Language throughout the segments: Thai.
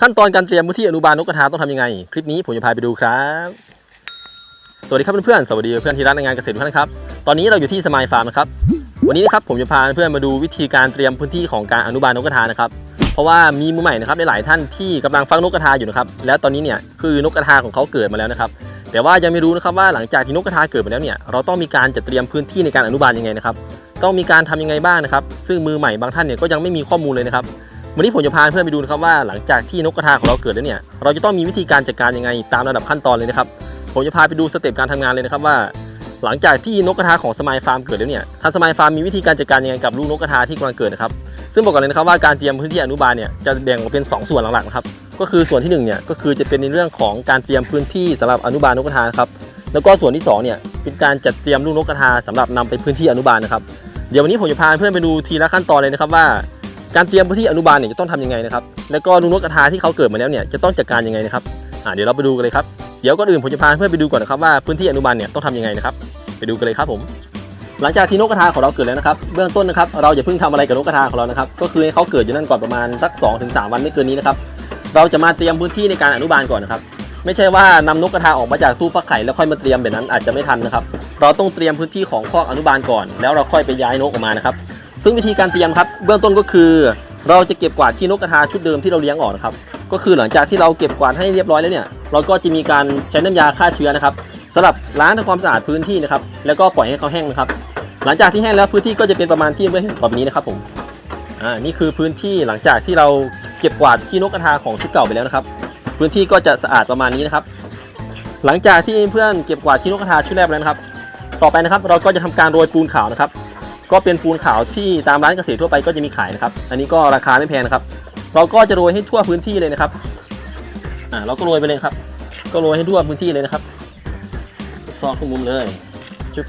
ขั้นตอนการเตรียมพื้นที่อนุบาลนกกระทาต้องทำยังไง คลิปนี้ผมจะพาไปดูครับ สวัสดีครับเพื่อนๆ สวัสดีเพื่อนที่รักในงานเกษตรทุกท่านครับ ตอนนี้เราอยู่ที่สมายฟาร์มนะครับ วันนี้นะครับผมจะพาเพื่อนมาดูวิธีการเตรียมพื้นที่ของการอนุบาลนกกระทานะครับ เพราะว่ามีมือใหม่นะครับหลายท่านที่กำลังฟังนกกระทาอยู่นะครับ แล้วตอนนี้เนี่ยคือนกกระทาของเขาเกิดมาแล้วนะครับ แต่ว่ายังไม่รู้นะครับว่าหลังจากที่นกกระทาเกิดมาแล้วเนี่ย เราต้องมีการจัดเตรียมพื้นที่ในการอนุบาลยังไงนะครับ ต้องมีการทำยังไงบ้างนะครับ ซึ่งมือใหม่บางท่านเนี่ยก็ยังไม่มีข้อมูลเลยนะครับ วันนี้ผมจะพาเพื่อนไปดูนะครับว่าหลังจากที่นกกระทาของเราเกิดแล้วเนี่ย เราจะต้องมีวิธีการจัดการยังไงตามระดับขั้นตอนเลยนะครับ ผมจะพาไปดูสเต็ปการทำงานเลยนะครับว่า หลังจากที่นกกระทาของสมายฟาร์มเกิดแล้วเนี่ยทางสมายฟาร์มมีวิธีการจัดการยังไงกับลูกนกกระทาที่กำลังเกิดนะครับซึ่งบอกก่อนเลยนะครับว่าการเตรียมพื้นที่อนุบาลเนี่ยจะแบ่งออกเป็น 2 ส่วนหลักๆนะครับก็คือส่วนที่1เนี่ยก็คือจะเป็นในเรื่องของการเตรียมพื้นที่สำหรับอนุบาลนกกระทาครับแล้วก็ส่วนที่2เนี่ยเป็นการจัดเตรียมลูกนกกระทาสำหรับนำไปพื้นที่อนุบาลนะครับเดี๋ยววันนี้ผมจะพาเพื่อนไปดูทีละขั้นตอนเลยนะครับว่า การเตรียมพื้นที่อนุบาลเนี่ยจะต้องทำยังไงนะครับ แล้วก็ลูกนกกระทาที่เขาเกิดมาแล้วเนี่ยจะต้องจัดการยังไงนะครับอ่าเดี๋ยวเราไปดูกันเลยครับ เดี๋ยวก่อนอื่นผมจะพาเพื่อนไปดูก่อนนะครับว่าพื้นที่อนุบาลเนี่ยต้องทำยังไงนะครับ ไปดูกันเลยครับผม หลังจากที่นกกระทาของเราเกิดแล้วนะครับ เบื้องต้นนะครับเราอย่าเพิ่งทำอะไรกับนกกระทาของเรานะครับ ก็คือให้เขาเกิดอยู่นั่นก่อนประมาณสัก 2-3ถึงวันไม่เกินนี้นะครับ เราจะมาเตรียมพื้นที่ในการอนุบาลก่อนนะครับไม่ใช่ว่านำนกกระทาออกมาจากตู้ฟักไข่แล้วค่อยมาเตรียมแบบนั้นอาจจะไม่ทันนะครับ เราต้องเตรียมพื้นที่ของคอกอนุบาลก่อน แล้วเราค่อยไปย้ายนกออกมานะครับ ซึ่งวิธีการเตรียมครับ เบื้องต้นก็คือ เราจะเก็บกวาดขี้นกกระทาชุดเดิมที่เราเลี้ยงออกนะครับ ก็คือหลังจากที่เราเก็บกวาดให้เรียบร้อยแล้วเนี่ย เราก็จะมีการใช้น้ำยาฆ่าเชื้อนะครับสำหรับล้างทำความสะอาดพื้นที่นะครับ แล้วก็ปล่อยให้เขาแห้งนะครับ หลังจากที่แห้งแล้วพื้นที่ก็จะเป็นประมาณที่เมื่อเห็นแบบนี้นะครับผม อ่า นี่คือพื้นที่หลังจากที่เราเก็บกวาดขี้นกกระทาของชุดเก่าไปแล้วนะครับ พื้นที่ก็จะสะอาดประมาณนี้นะครับ หลังจากที่เพื่อนเก็บกวาดขี้นกกระทาชุดแรกแล้วนะครับ ต่อไปนะครับ เราก็จะทำการโรยปูนขาวนะครับ ก็เป็นปูนขาวที่ตามร้านเกษตรทั่วไปก็จะมีขายนะครับ อันนี้ก็ราคาไม่แพงนะครับ เราก็จะโรยให้ทั่วพื้นที่เลยนะครับอ่าเราก็โรยไปเลยครับ ก็โรยให้ทั่วพื้นที่เลยนะครับซอกทุกมุมเลยจุ๊บ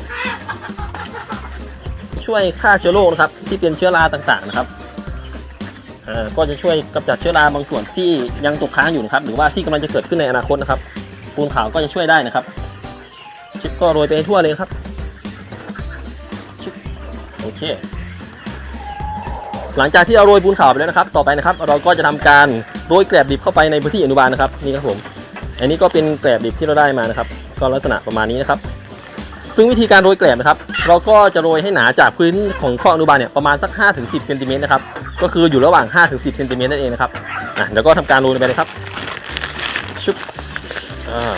ช่วยฆ่าเชื้อโรคนะครับ ที่เป็นเชื้อราต่างๆนะครับอ่าก็จะช่วยกำจัดเชื้อราบางส่วนที่ยังตกค้างอยู่นะครับ หรือว่าที่กำลังจะเกิดขึ้นในอนาคตนะครับปูนขาวก็จะช่วยได้นะครับชิปก็โรยไปทั่วเลยครับ โอเค หลังจากที่เราโรยปูนขาวไปแล้วนะครับ ต่อไปนะครับ เราก็จะทำการโรยแกลบดิบเข้าไปในพื้นที่อนุบาลนะครับนี่ครับผม อันนี้ก็เป็นแกลบดิบที่เราได้มานะครับ ก็ลักษณะประมาณนี้นะครับ ซึ่งวิธีการโรยแกลบนะครับ เราก็จะโรยให้หนาจากพื้นของข้ออนุบาลเนี่ยประมาณสัก 5-10เซนติเมตรนะครับ ก็คืออยู่ระหว่าง 5-10เซนติเมตรนั่นเองนะครับอะเดี๋ยวก็ทำการโรยไปเลยครับชุบอ่า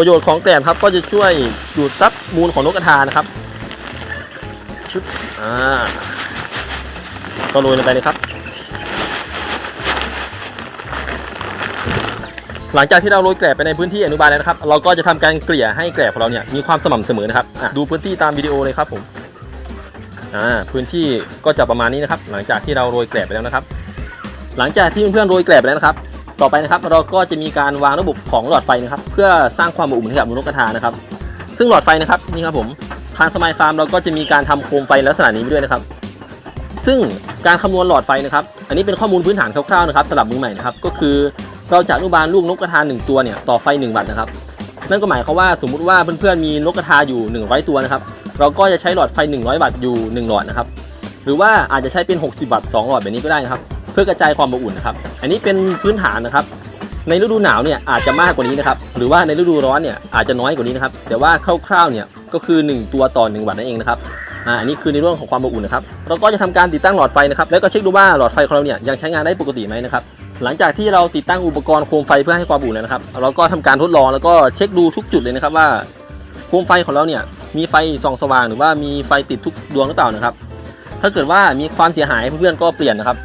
ประโยชน์ของแกลบครับก็จะช่วยดูดซับมูลของนกกระทานะครับชุบอ่าก็โรยลงไปเลยครับ หลังจากที่เราโรยแกลบไปในพื้นที่อนุบาลแล้วนะครับ เราก็จะทำการเกลี่ยให้แกลบของเราเนี่ยมีความสม่ำเสมอนะครับดูพื้นที่ตามวิดีโอเลยครับผมอ่าพื้นที่ก็จะประมาณนี้นะครับ หลังจากที่เราโรยแกลบไปแล้วนะครับ หลังจากที่เพื่อนๆโรยแกลบไปแล้วนะครับ ต่อไปนะครับ เราก็จะมีการวางระบบของหลอดไฟนะครับ เพื่อสร้างความอบอุ่นให้กับนกกระทานะครับ ซึ่งหลอดไฟนะครับนี่ครับผมทางสมายฟาร์มเราก็จะมีการทำโคมไฟลักษณะนี้ด้วยนะครับ ซึ่งการคำนวณหลอดไฟนะครับ อันนี้เป็นข้อมูลพื้นฐานคร่าวๆนะครับสำหรับมือใหม่นะครับ ก็คือเราจะอนุบาลลูกนกกระทาหนึ่งตัวเนี่ยต่อไฟ1วัตต์นะครับ นั่นก็หมายความว่าสมมุติว่าเพื่อนๆมีนกกระทาอยู่100ตัวนะครับ เราก็จะใช้หลอดไฟ 100 วัตต์อยู่ 1 หลอดนะครับ หรือว่าอาจจะใช้เป็น 60 วัตต์2หลอดแบบนี้ก็ได้นะครับเพื่อกระจายความอบอุ่นนะครับ อันนี้เป็นพื้นฐานนะครับ ในฤดูหนาวเนี่ยอาจจะมากกว่านี้นะครับ หรือว่าในฤดูร้อนเนี่ยอาจจะน้อยกว่านี้นะครับ แต่ว่าคร่าวๆเนี่ยก็คือ 1 ตัวต่อ1วัตต์นั่นเองนะครับอ่าอันนี้คือในเรื่องของความอบอุ่นนะครับ เราก็จะทำการติดตั้งหลอดไฟนะครับ แล้วก็เช็คดูว่าหลอดไฟของเราเนี่ยยังใช้งานได้ปกติไหมนะครับ หลังจากที่เราติดตั้งอุปกรณ์โคมไฟเพื่อให้ความอบอุ่นแล้วนะครับ เราก็ทำการทดลองแล้วก็เช็คดูทุกจุดเลยนะครับว่าโคมไฟของเราเนี่ยมีไฟส่องสว่างหรือว่ามีไฟติดทุกดวงหรือเปล่านะครับ ถ้าเกิดว่ามีความเสียหายเพื่อนๆก็เปลี่ยนนะครับ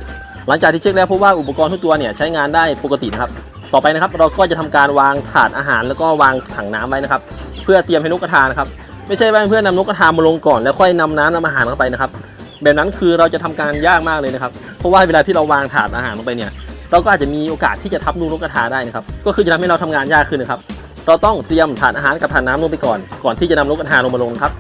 หลังจากที่เช็คแล้วพบว่าอุปกรณ์ทุกตัวเนี่ยใช้งานได้ปกตินะครับ ต่อไปนะครับเราก็จะทำการวางถาดอาหารแล้วก็วางถังน้ำไว้นะครับ เพื่อเตรียมให้นกกระทานะครับ ไม่ใช่ว่าเพื่อนนำนกกระทามาลงก่อนแล้วค่อยนำน้ำนำอาหารเข้าไปนะครับ แบบนั้นคือเราจะทำการยากมากเลยนะครับ เพราะว่าเวลาที่เราวางถาดอาหารลงไปเนี่ย เราก็อาจจะมีโอกาสที่จะทับลูกนกกระทาได้นะครับ ก็คือจะทำให้เราทำงานยากขึ้นนะครับ เราต้องเตรียมถาดอาหารกับถาดน้ำลงไปก่อน ก่อนที่จะนำนกกระทาลงมาลงครับ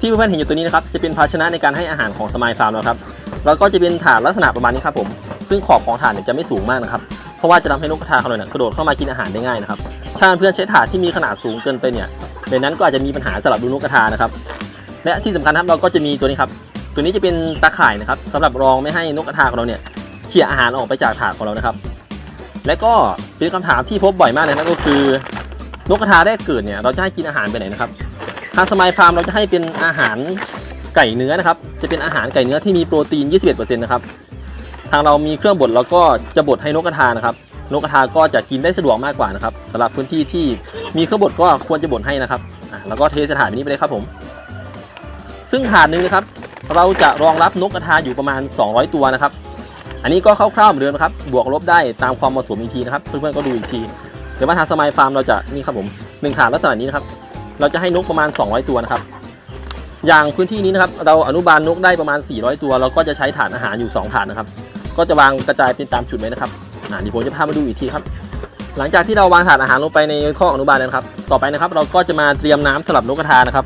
ที่เพื่อนๆเห็นอยู่ตัวนี้นะครับจะเป็นภาชนะในการให้อาหารของสมายฟาร์มเราครับเราก็จะเป็นถาดลักษณะประมาณนี้ครับผมซึ่งขอบของถาดเนี่ยจะไม่สูงมากนะครับเพราะว่าจะทำให้นกกระทาเราเนี่ยกระโดดเข้ามากินอาหารได้ง่ายนะครับถ้าเพื่อนใช้ถาดที่มีขนาดสูงเกินไปเนี่ยในนั้นก็อาจจะมีปัญหาสำหรับลูกนกกระทานะครับและที่สำคัญครับเราก็จะมีตัวนี้ครับตัวนี้จะเป็นตาข่ายนะครับสำหรับรองไม่ให้นกกระทาของเราเนี่ยเขี่ยอาหารออกไปจากถาดของเรานะครับ และก็เป็นคำถามที่พบบ่อยมากเลยนะก็คือนกกระทาแรกเกิดเนี่ยเราจะให้กินอาหารไปไหนนะครับางสมายฟาร์มเราจะให้เป็นอาหารไก่เนื้อนะครับ จะเป็นอาหารไก่เนื้อที่มีโปรตีน 21%นะครับ ทางเรามีเครื่องบดเราก็จะบดให้นกกระทานะครับ นกกระทาก็จะกินได้สะดวกมากกว่านะครับสำหรับพื้นที่ที่มีเครื่องบดก็ควรจะบดให้นะครับแล้วก็เทสถานนี้ไปเลยครับผม ซึ่งถาดหนึ่งนะครับ เราจะรองรับนกกระทาอยู่ประมาณ 200 ตัวนะครับ อันนี้ก็คร่าวๆเหมือนเดิมนะครับ บวกลบได้ตามความเหมาะสมอีกทีนะครับ เพื่อนๆก็ดูอีกที เดี๋ยวมาทางสมายฟาร์มเราจะนี่ครับผมหนึ่งถาดลักษณะนี้นะครับ เราจะให้นกประมาณ 200 ตัวนะครับ อย่างพื้นที่นี้นะครับ เราอนุบาลนกได้ประมาณ 400 ตัว เราก็จะใช้ถาดอาหารอยู่2ถาดนะครับ ก็จะวางกระจายเป็นตามจุดไว้นะครับอ่าเดี๋ยวผมจะพามาดูอีกทีครับ หลังจากที่เราวางถาดอาหารลงไปในข้ออนุบาลแล้วนะครับ ต่อไปนะครับ เราก็จะมาเตรียมน้ำสำหรับนกกระทานะครับ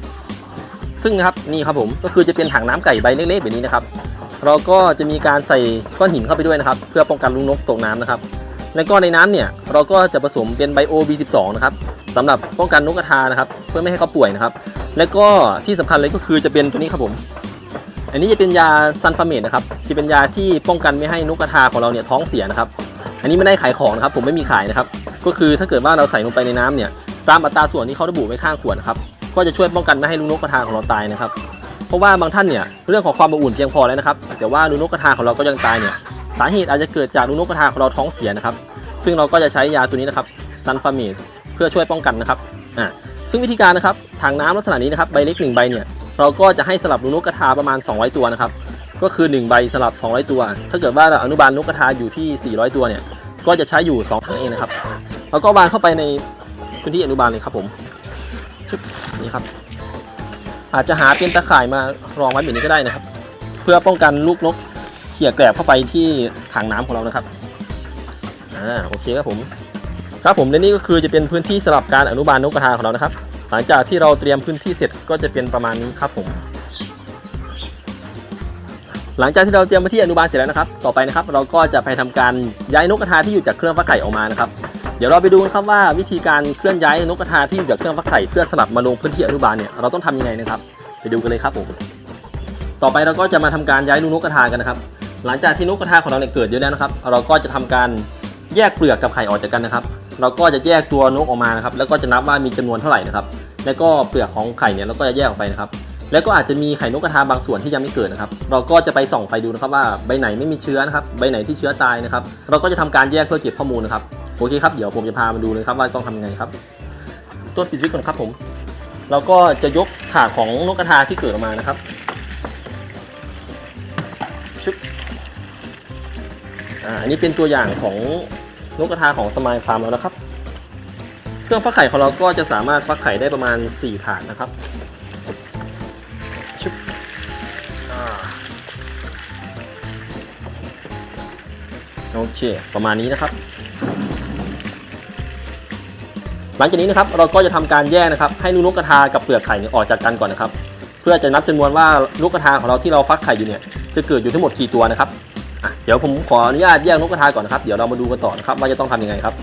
ซึ่งนะครับนี่ครับผมก็คือจะเป็นถังน้ำไก่ใบเล็กๆแบบนี้นะครับ เราก็จะมีการใส่ก้อนหินเข้าไปด้วยนะครับ เพื่อป้องกันลูกนกตกน้ำนะครับ แล้วก็ในน้ำเนี่ยเราก็จะผสมเป็นไบโอ B12 นะครับสำหรับป้องกันนกกระทานะครับ เพื่อไม่ให้เขาป่วยนะครับ แล้วก็ที่สำคัญเลยก็คือจะเป็นตัวนี้ครับผม อันนี้จะเป็นยาซันฟาเมดนะครับจะเป็นยาที่ป้องกันไม่ให้นกกระทาของเราเนี่ยท้องเสียนะครับ อันนี้ไม่ได้ขายของนะครับผมไม่มีขายนะครับ ก็คือถ้าเกิดว่าเราใส่ลงไปในน้ำเนี่ยตามอัตราส่วนที่เขาระบุไว้ข้างขวดนะครับก็จะช่วยป้องกันไม่ให้ลูกนกกระทาของเราตายนะครับ เพราะว่าบางท่านเนี่ยเรื่องของความอบอุ่นเพียงพอแล้วนะครับ แต่ว่าลูกนกกระทาของเราก็ยังตายเนี่ย สาเหตุอาจจะเกิดจากลูกนกกระทาของเราท้องเสียนะครับ ซึ่งเราก็จะใช้ยาตัวนี้นะครับซันฟาเมดเพื่อช่วยป้องกันนะครับอ่าซึ่งวิธีการนะครับถังน้ำลักษณะนี้นะครับใบเล็กหนึ่งใบเนี่ยเราก็จะให้สลับลูกนกกระทาประมาณ 200 ตัวนะครับก็คือ 1 ใบสลับ 200 ตัว ถ้าเกิดว่าเราอนุบาลนกกระทาอยู่ที่ 400 ตัวเนี่ยก็จะใช้อยู่2ถังเองนะครับแล้วก็วางเข้าไปในพื้นที่อนุบาลเลยครับผมนี่ครับอาจจะหาเป็นตะข่ายมารองไว้แบบนี้ก็ได้นะครับ เพื่อป้องกันลูกนก เขี่ยแกลบเข้าไปที่ถังน้ำของเรานะครับอ่าโอเคครับผม ครับผมและนี่ก็คือจะเป็นพื้นที่สำหรับการอนุบาลนกกระทาของเรานะครับ หลังจากที่เราเตรียมพื้นที่เสร็จก็จะเป็นประมาณนี้ครับผม หลังจากที่เราเตรียมพื้นที่อนุบาลเสร็จแล้วนะครับ ต่อไปนะครับ เราก็จะไปทำการย้ายนกกระทาที่อยู่จากเครื่องฟักไข่ออกมานะครับเดี๋ยวเราไปดูกันครับว่าวิธีการเคลื่อนย้ายนกกระทาที่อยู่จากเครื่องฟักไข่เพื่อสลับมาลงพื้นที่อนุบาลเนี่ยเราต้องทำยังไงนะครับ ไปดูกันเลยครับผมต่อไปเราก็จะมาทำการย้ายลูกนกกระทากันนะครับ หลังจากที่นกกระทาของเราเนี่ยเกิดเยอะแล้วนะครับ เราก็จะทำการแยกเปลือกกับไข่ออกจากกันนะครับ เราก็จะแยกตัวนกออกมานะครับ แล้วก็จะนับว่ามีจำนวนเท่าไหร่นะครับ แล้วก็เปลือกของไข่เนี่ยเราก็จะแยกออกไปนะครับ แล้วก็อาจจะมีไข่นกกระทาบางส่วนที่ยังไม่เกิดนะครับ เราก็จะไปส่องไฟดูนะครับว่าใบไหนไม่มีเชื้อนะครับ ใบไหนที่เชื้อตายนะครับ เราก็จะทำการแยกเพื่อเก็บข้อมูลนะครับ โอเคครับ เดี๋ยวผมจะพามาดูเลยครับว่าต้องทำยังไงครับ ตัวปิดวิตช์ก่อนครับผม เราก็จะยกถาดของนกกระทาที่เกิดออกมานะครับชึบ อ่าอันนี้เป็นตัวอย่างของนกกระทาของสมายฟาร์มแล้วนะครับ เครื่องฟักไข่ของเราก็จะสามารถฟักไข่ได้ประมาณ 4 ถาดนะครับชึบโอเค ประมาณนี้นะครับ หลังจากนี้นะครับ เราก็จะทำการแยกนะครับ ให้ลูกนกกระทากับเปลือกไข่เนี่ยออกจากกันก่อนนะครับ เพื่อจะนับจำนวนว่าลูกกระทาของเราที่เราฟักไข่อยู่เนี่ยจะเกิดอยู่ทั้งหมดกี่ตัวนะครับ อะเดี๋ยวผมขออนุญาตแยกนกกระทาก่อนนะครับ เดี๋ยวเรามาดูกันต่อนะครับว่าจะต้องทำยังไงครับ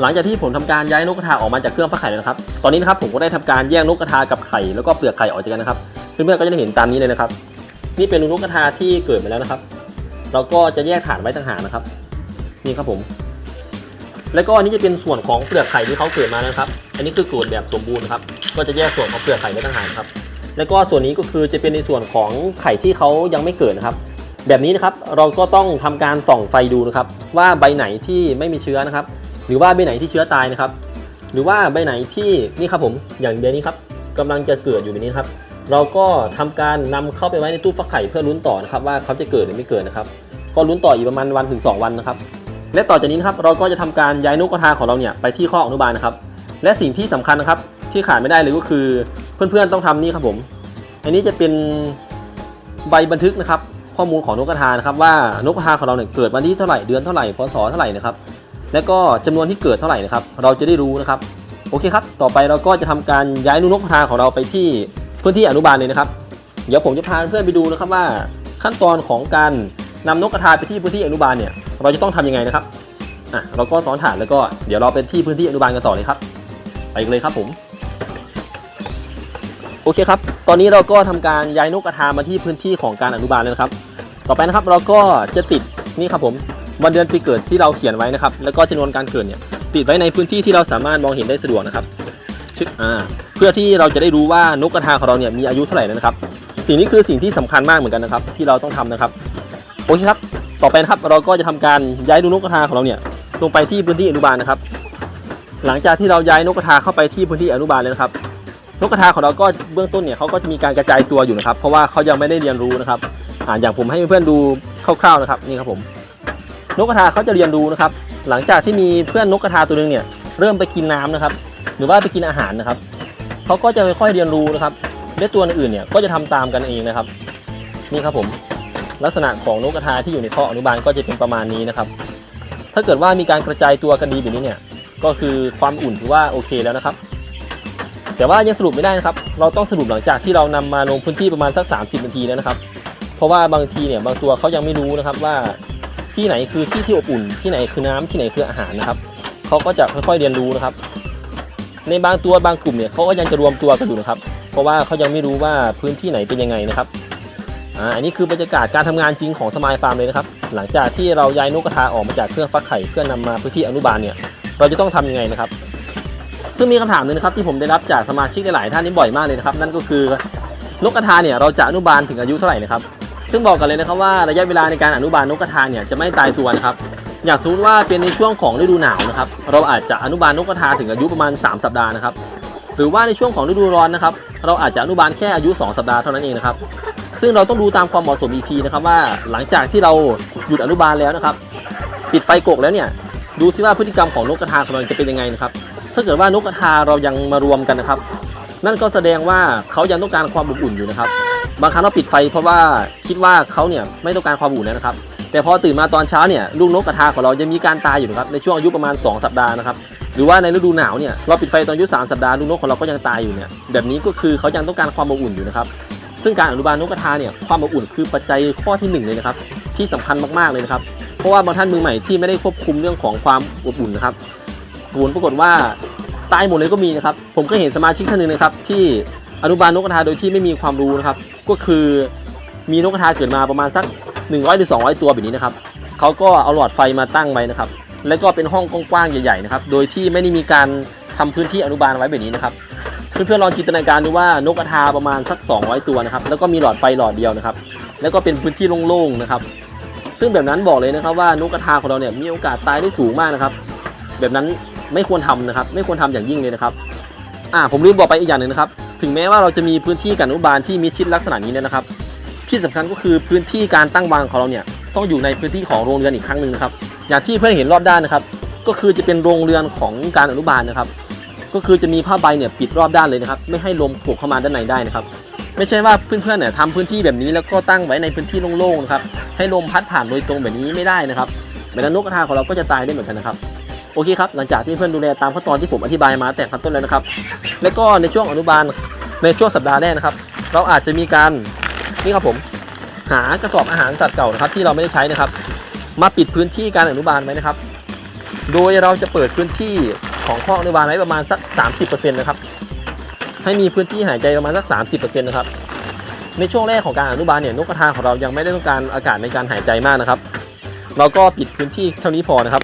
หลังจากที่ผมทำการย้ายนกกระทาออกมาจากเครื่องฟักไข่นะครับ ตอนนี้นะครับผมก็ได้ทำการแยกนกกระทากับไข่แล้วก็เปลือกไข่ออกจากกันนะครับ เพื่อนๆก็จะได้เห็นตามนี้เลยนะครับ นี่เป็นนกกระทาที่เกิดมาแล้วนะครับ เราก็จะแยกฐานไว้ต่างหากนะครับ นี่ครับผม แล้วก็อันนี้จะเป็นส่วนของเปลือกไข่ที่เขาเกิดมานะครับ อันนี้คือเกิดแบบสมบูรณ์นะครับ ก็จะแยกส่วนของเปลือกไข่ไว้ต่างหากครับ แล้วก็ส่วนนี้ก็คือจะเป็นในส่วนของไข่ที่เขายังไม่เกิดนะครับ แบบนี้นะครับเราก็ต้องทำการส่องไฟดูนะครับ ว่าใบไหนที่ไม่มีเชื้อนะครับ หรือว่าใบไหนที่เชื้อตายนะครับ หรือว่าใบไหนที่นี่ครับผมอย่างเดียวนี้ครับกำลังจะเกิดอยู่แบบนี้ครับ เราก็ทำการนำเข้าไปไว้ในตู้ฟักไข่เพื่อลุ้นต่อนะครับ ว่าเขาจะเกิดหรือไม่เกิดนะครับ ก็ลุ้นต่ออีกประมาณวันถึง 2 วันนะครับ และต่อจากนี้นะครับเราก็จะทำการย้ายนกกระทาของเราเนี่ยไปที่ข้ออนุบาลนะครับ และสิ่งที่สำคัญนะครับที่ขาดไม่ได้เลยก็คือเพื่อนๆต้องทำนี่ครับผม อันนี้จะเป็นใบบันทึกนะครับ ข้อมูลของนกกระทานะครับว่านกกระทาของเราเนี่ยเกิดวันที่เท่าไหร่เดือนเท่าไหร่พศเท่าไหร่นะครับแล้วก็จำนวนที่เกิดเท่าไหร่นะครับ เราจะได้รู้นะครับโอเคครับ ต่อไปเราก็จะทำการย้ายนกกระทาของเราไปที่พื้นที่อนุบาลเลยนะครับ เดี๋ยวผมจะพาเพื่อนไปดูนะครับว่าขั้นตอนของการนำนกกระทาไปที่พื้นที่อนุบาลเนี่ย เราจะต้องทำยังไงนะครับอะเราก็ซ้อนฐานแล้วก็เดี๋ยวเราไปที่พื้นที่อนุบาลกันต่อเลยครับ ไปเลยครับผมโอเคครับ ตอนนี้เราก็ทำการย้ายนกกระทามาที่พื้นที่ของการอนุบาลแล้วนะครับ ต่อไปนะครับเราก็จะติดนี่ครับผมวันเดือนปีเกิดที่เราเขียนไว้นะครับ แล้วก็จำนวนการเกิดเนี่ยติดไว้ในพื้นที่ที่เราสามารถมองเห็นได้สะดวกนะครับเพื่อที่เราจะได้รู้ว่านกกระทาของเราเนี่ยมีอายุเท่าไหร่นะครับ สิ่งนี้คือสิ่งที่สำคัญมากเหมือนกันนะครับ ที่เราต้องทำนะครับโอเคครับ ต่อไปนะครับเราก็จะทำการย้ายดูนกกระทาของเราเนี่ยลงไปที่พื้นที่อนุบาลนะครับ หลังจากที่เราย้ายนกกระทาเข้าไปที่พื้นที่อนุบาลแล้วนะครับนกกระทาของเราก็เบื้องต้นเนี่ยเขาก็จะมีการกระจายตัวอยู่นะครับ เพราะว่าเขายังไม่ได้เรียนรู้นะครับ อ่าอย่างผมให้เพื่อนดูคร่าวๆนะครับนี่ครับผม นกกระทาเขาจะเรียนรู้นะครับ หลังจากที่มีเพื่อนนกกระทาตัวหนึงเนี่ยเริ่มไปกินน้ำนะครับ หรือว่าไปกินอาหารนะครับเขาก็จะค่อยๆเรียนรู้นะครับและตัวอื่นๆเนี่ยก็จะทำตามกันเองนะครับ นี่ครับผม ลักษณะของนกกระทาที่อยู่ในท่ออนุบาลก็จะเป็นประมาณนี้นะครับ ถ้าเกิดว่ามีการกระจายตัวกันดีแบบนี้เนี่ยก็คือความอุ่นถือว่าโอเคแล้วนะครับ แต่ว่ายังสรุปไม่ได้นะครับ เราต้องสรุปหลังจากที่เรานำมาลงพื้นที่ประมาณสัก 30นาทีแล้วนะครับ เพราะว่าบางทีเนี่ยบางตัวเขายังไม่รู้นะครับว่าที่ไหนคือที่ที่อบอุ่น ที่ไหนคือน้ำที่ไหนคืออาหารนะครับเขาก็จะค่อยๆเรียนรู้นะครับ ในบางตัวบางกลุ่มเนี่ยเขาก็ยังจะรวมตัวกันอยู่นะครับ เพราะว่าเขายังไม่รู้ว่าพื้นที่ไหนเป็นยังไงนะครับอ่าอันนี้คือบรรยากาศการทำงานจริงของสมายฟาร์มเลยนะครับ หลังจากที่เราย้ายนกกระทาออกมาจากเครื่องฟักไข่เพื่อนำมาพื้นที่อนุบาลเนี่ย เราจะต้องทำยังไงนะครับ ซึ่งมีคำถามหนึงนะครับที่ผมได้รับจากสมาชิกหลายๆท่านนี่บ่อยมากเลยนะครับ นั่นก็คือนกกระทาเนี่ยเราจะอนุบาลถึงอายุเท่าไหร่นะครับ ซึ่งบอกกันเลยนะครับว่าระยะเวลาในการอนุบาลนกกระทาเนี่ยจะไม่ตายตัวนะครับอย่างสมมติว่าเป็นในช่วงของฤดูหนาวนะครับเราอาจจะอนุบาลนกกระทาถึงอายุประมาณ 3 สัปดาห์นะครับหรือว่าในช่วงของฤดูร้อนนะครับเราอาจจะอนุบาลแค่อายุ 2 สัปดาห์เท่านั้นเองนะครับซึ่งเราต้องดูตามความเหมาะสมอีกทีนะครับว่าหลังจากที่เราหยุดอนุบาลแล้วนะครับ ปิดไฟกกแล้วเนี่ยดูซิว่าพฤติกรรมของนกกระทาของเราจะเป็นยังไงนะครับถ้าเกิดว่านกกระทาเรายังมารวมกันนะครับ นั่นก็แสดงว่าเขายังต้องการความอบอุ่นอยู่นะครับ บางครั้งเราปิดไฟเพราะว่าคิดว่าเขาเนี่ยไม่ต้องการความอบอุ่นนะครับ แต่พอตื่นมาตอนเช้าเนี่ยลูกนกกระทาของเรายังมีการตายอยู่นะครับในช่วงอายุประมาณ 2 สัปดาห์นะครับหรือว่าในฤดูหนาวเนี่ยเราปิดไฟตอนอายุ 3 สัปดาห์ลูกนกของเราก็ยังตายอยู่เนี่ยแบบนี้ก็คือเขายังต้องการความอบอุ่นอยู่นะครับซึ่งการอนุบาลนกกระทาเนี่ยความอบอุ่นคือปัจจัยข้อที่หนึ่งเลยนะครับที่สำคัญมากๆเลยนะครับเพราะว่าบางท่านมือใหม่ที่ไม่ได้ควบคุมเรื่องของความอบอุ่นนะครับผลปรากฏว่าตายหมดเลยก็มีนะครับผมก็เห็นสมาชิกท่านหนึ่งนะครับที่ อนุบาลนกกระทาโดยที่ไม่มีความรู้นะครับ ก็คือมีนกกระทาเกิดมาประมาณสัก 100หรือ200 ตัวแบบนี้นะครับเขาก็เอาหลอดไฟมาตั้งไว้นะครับ แล้วก็เป็นห้องกว้างๆใหญ่ๆนะครับ โดยที่ไม่ได้มีการทำพื้นที่อนุบาลไว้แบบนี้นะครับ เพื่อนๆลองจินตนาการดูว่านกกระทาประมาณสัก 200 ตัวนะครับ แล้วก็มีหลอดไฟหลอดเดียวนะครับ แล้วก็เป็นพื้นที่โล่งๆนะครับ ซึ่งแบบนั้นบอกเลยนะครับว่านกกระทาของเราเนี่ยมีโอกาสตายได้สูงมากนะครับ แบบนั้นไม่ควรทำนะครับ ไม่ควรทำอย่างยิ่งเลยนะครับ อ่าผมลืมบอกไปอีกอย่างหนึ่งนะครับ ถึงแม้ว่าเราจะมีพื้นที่การอนุบาลที่มิดชิดลักษณะนี้เนี่ยนะครับ ที่สำคัญก็คือพื้นที่การตั้งวางของเราเนี่ยต้องอยู่ในพื้นที่ของโรงเรือนอีกครั้งหนึ่งนะครับ อย่างที่เพื่อนเห็นรอบด้านนะครับ ก็คือจะเป็นโรงเรือนของการอนุบาลนะครับ ก็คือจะมีผ้าใบเนี่ยปิดรอบด้านเลยนะครับ ไม่ให้ลมโผล่เข้ามาด้านในได้นะครับ ไม่ใช่ว่าเพื่อนๆเนี่ยทำพื้นที่แบบนี้แล้วก็ตั้งไว้ในพื้นที่โล่งๆนะครับให้ลมพัดผ่านโดยตรงแบบนี้ไม่ได้นะครับแบบนั้นนกกระทาของเราก็จะตายได้เหมือนกันนะครับโอเคครับ หลังจากที่เพื่อนดูแลตามขั้นตอนที่ผมอธิบายมาแต่ขั้นต้นแล้วนะครับ แล้วก็ในช่วงอนุบาล ในช่วงสัปดาห์แรกนะครับ เราอาจจะมีการนี่ครับผมหากระสอบอาหารสัตว์เก่านะครับ ที่เราไม่ได้ใช้นะครับ มาปิดพื้นที่การอนุบาลไว้นะครับ โดยเราจะเปิดพื้นที่ของข้ออนุบาลไว้ประมาณสัก 30%นะครับให้มีพื้นที่หายใจประมาณสัก 30%นะครับในช่วงแรกของการอนุบาลเนี่ยนกกระทาของเรายังไม่ได้ต้องการอากาศในการหายใจมากนะครับ เราก็ปิดพื้นที่เท่านี้พอนะครับ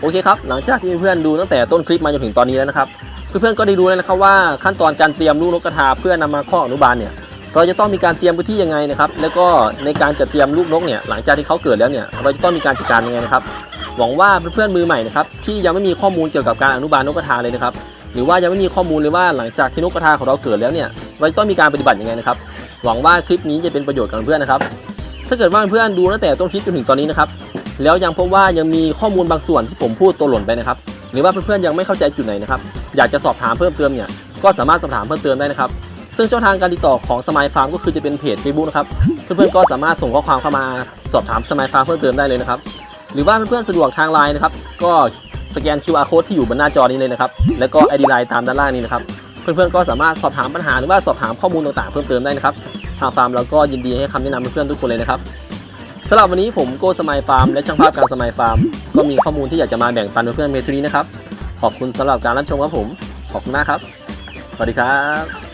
โอเคครับ หลังจากที่เพื่อนดูตั้งแต่ต้นคลิปมาจนถึงตอนนี้แล้วนะครับ เพื่อนๆก็ได้รู้แล้วนะครับว่าขั้นตอนการเตรียมลูกนกกระทาเพื่อนำมาข้ออนุบาลเนี่ยเราจะต้องมีการเตรียมพื้นที่ยังไงนะครับแล้วก็ในการจัดเตรียมลูกนกเนี่ยหลังจากที่เขาเกิดแล้วเนี่ยเราจะต้องมีการจัดการยังไงนะครับหวังว่าเพื่อนๆมือใหม่นะครับที่ยังไม่มีข้อมูลเกี่ยวกับการอนุบาลนกกระทาเลยนะครับหรือว่ายังไม่มีข้อมูลเลยว่าหลังจากที่นกกระทาของเราเกิดแล้วเนี่ยเราจะต้องมีการปฏิบัติยังไงนะครับหวังว่าคลิปนี้จะเป็นประโยชน์กับเพื่อนนะครับถ้าเกิดว่าเพื่อนๆดูตั้งแต่ต้นคลิปจนถึงตอนนี้นะครับแล้วยังพบว่ายังมีข้อมูลบางส่วนที่ผมพูดตัวหล่นไปนะครับ หรือว่าเพื่อนๆยังไม่เข้าใจจุดไหนนะครับอยากจะสอบถามเพิ่มเติมเนี่ยก็สามารถสอบถามเพิ่มเติมได้นะครับซึ่งช่องทางการติดต่อของสมายฟาร์มก็คือจะเป็นเพจ Facebook นะครับเพื่อนๆก็สามารถส่งข้อความเข้ามาสอบถามสมายฟาร์มเพิ่มเติมได้เลยนะครับหรือว่าเพื่อนๆสะดวกทางไลน์นะครับก็สแกน QR code ที่อยู่บนหน้าจอนี้เลยนะครับแล้วก็ ID ไลน์ตามด้านล่างนี้นะครับเพื่อนๆก็สามารถสอบถามปัญหาหรือว่าสอบถามข้อมูลต่างๆเพิ่มเติมได้นะครับทางฟาร์มเราก็ยินดีให้คำแนะนำเพื่อนๆทุกคนเลยนะครับ สำหรับวันนี้ผมโก้สมายฟาร์มและช่างภาพการสมายฟาร์ม ก็มีข้อมูลที่อยากจะมาแบ่งปันเพื่อนๆเมทรีนะครับ ขอบคุณสำหรับการรับชมครับผม ขอบคุณมากครับ สวัสดีครับ